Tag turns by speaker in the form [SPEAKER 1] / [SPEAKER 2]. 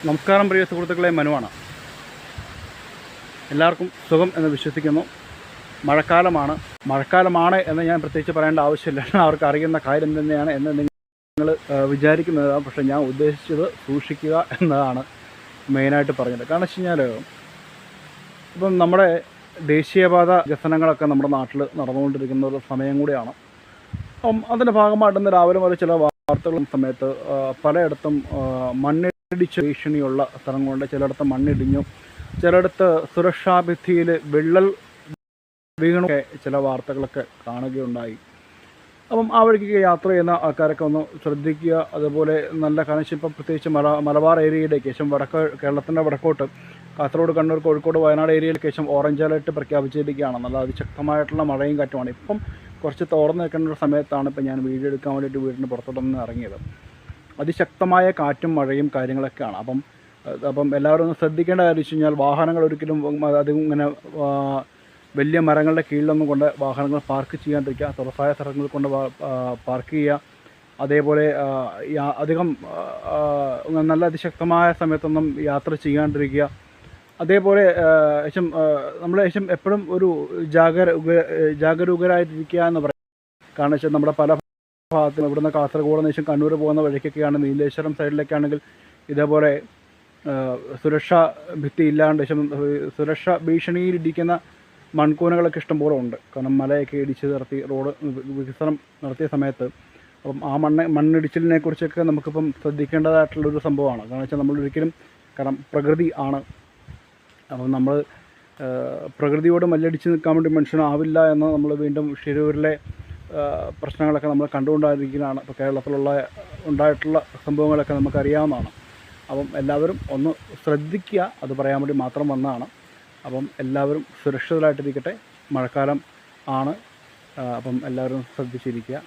[SPEAKER 1] നമസ്കാരം പ്രിയ സുഹൃത്തുക്കളെ മനുവാണ് എല്ലാവർക്കും സുഖം എന്ന് വിശ്വസിക്കുന്നു. മഴക്കാലമാണ്. മഴക്കാലമാണ് എന്ന് ഞാൻ പ്രത്യേകിച്ച് പറയേണ്ട ആവശ്യമില്ല. അവർക്ക് അറിയുന്ന കാര്യം തന്നെയാണ് എന്ന് നിങ്ങൾ വിചാരിക്കുന്നതാണ്. പക്ഷേ ഞാൻ ഉദ്ദേശിച്ചത് സൂക്ഷിക്കുക എന്നതാണ് മെയിനായിട്ട് പറഞ്ഞത്. കാരണം വെച്ച് കഴിഞ്ഞാൽ ഇപ്പം നമ്മുടെ ദേശീയപാത വികസനങ്ങളൊക്കെ നമ്മുടെ നാട്ടിൽ നടന്നുകൊണ്ടിരിക്കുന്ന ഒരു സമയം കൂടിയാണ്. അപ്പം അതിന്റെ ഭാഗമായിട്ട് ഇന്ന് രാവിലെ മുതൽ ചില വാർത്തകളും സമയത്ത് പലയിടത്തും മണ്ണിടിച്ച് ഭീഷണിയുള്ള സ്ഥലങ്ങളുണ്ട്. ചിലയിടത്ത് മണ്ണിടിഞ്ഞു ചിലയിടത്ത് സുരക്ഷാഭിത്തിയിൽ വിള്ളൽ വീണൊക്കെ ചില വാർത്തകളൊക്കെ കാണുകയുണ്ടായി. അപ്പം ആ വഴിക്ക് യാത്ര ചെയ്യുന്ന ആൾക്കാരൊക്കെ ഒന്ന് ശ്രദ്ധിക്കുക. അതുപോലെ നല്ല കാരണം ഇപ്പം പ്രത്യേകിച്ച് മല മലബാർ ഏരിയയിലേക്ക് ശേഷം വടക്ക് കേരളത്തിന്റെ വടക്കോട്ട് കാസർഗോഡ് കണ്ണൂർ കോഴിക്കോട് വയനാട് ഏരിയയിലേക്ക് ശേഷം ഓറഞ്ച് അലർട്ട് പ്രഖ്യാപിച്ചിരിക്കുകയാണ്. നല്ല അതിശക്തമായിട്ടുള്ള മഴയും കാറ്റുമാണ്. ഇപ്പം കുറച്ച് തോർന്ന് നിൽക്കേണ്ട ഒരു സമയത്താണ് ഇപ്പോൾ ഞാൻ വീഡിയോ എടുക്കാൻ വേണ്ടിയിട്ട് വീടിന് പുറത്തോട്ടൊന്ന് ഇറങ്ങിയത്. അതിശക്തമായ കാറ്റും മഴയും കാര്യങ്ങളൊക്കെയാണ്. അപ്പം അപ്പം എല്ലാവരും ഒന്ന് ശ്രദ്ധിക്കേണ്ട കാര്യം വെച്ച് കഴിഞ്ഞാൽ വാഹനങ്ങൾ ഒരിക്കലും അധികം ഇങ്ങനെ വലിയ മരങ്ങളുടെ കീഴിലൊന്നും കൊണ്ട് വാഹനങ്ങൾ പാർക്ക് ചെയ്യാണ്ടിരിക്കുക തുറസായ സ്ഥലങ്ങളിൽ കൊണ്ട് പാർക്ക് ചെയ്യുക. അതേപോലെ അധികം നല്ല അതിശക്തമായ സമയത്തൊന്നും യാത്ര ചെയ്യാണ്ടിരിക്കുക. അതേപോലെ ശേഷം നമ്മൾ ശേഷം എപ്പോഴും ഒരു ജാഗര ജാഗരൂകരായിട്ടിരിക്കുക എന്ന് പറയും. കാരണം വെച്ചാൽ നമ്മുടെ പല ഭാഗത്തും ഇവിടുന്ന് കാസർഗോഡ് നിന്ന് കണ്ണൂർ പോകുന്ന വഴിക്കൊക്കെയാണ്. നീലേശ്വരം സൈഡിലേക്കാണെങ്കിൽ ഇതേപോലെ സുരക്ഷാ ഭിത്തി ഇല്ലാണ്ട് ശേഷം സുരക്ഷാ ഭീഷണിയിലിരിക്കുന്ന മൺകൂനകളൊക്കെ ഇഷ്ടംപോലെ ഉണ്ട്. കാരണം മലയൊക്കെ ഇടിച്ച് നിർത്തി റോഡ് വികസനം നടത്തിയ സമയത്ത് അപ്പം ആ മണ്ണ് മണ്ണിടിച്ചിലിനെ കുറിച്ചൊക്കെ നമുക്കിപ്പം ശ്രദ്ധിക്കേണ്ടതായിട്ടുള്ളൊരു സംഭവമാണ്. കാരണം വെച്ചാൽ നമ്മൾ ഒരിക്കലും കാരണം പ്രകൃതി ആണ് അപ്പം നമ്മൾ പ്രകൃതിയോട് മല്ലടിച്ച് നിൽക്കാൻ വേണ്ടി മനുഷ്യനാവില്ല എന്ന് നമ്മൾ വീണ്ടും ഷിരൂരിലെ പ്രശ്നങ്ങളൊക്കെ നമ്മൾ കണ്ടുകൊണ്ടായിരിക്കുന്നതാണ്. ഇപ്പോൾ കേരളത്തിലുള്ള ഉണ്ടായിട്ടുള്ള സംഭവങ്ങളൊക്കെ നമുക്കറിയാവുന്നതാണ്. അപ്പം എല്ലാവരും ഒന്ന് ശ്രദ്ധിക്കുക. അത് പറയാൻ വേണ്ടി മാത്രം വന്നതാണ്. അപ്പം എല്ലാവരും സുരക്ഷിതരായിട്ടിരിക്കട്ടെ. മഴക്കാലം ആണ്. അപ്പം എല്ലാവരും ശ്രദ്ധിച്ചിരിക്കുക.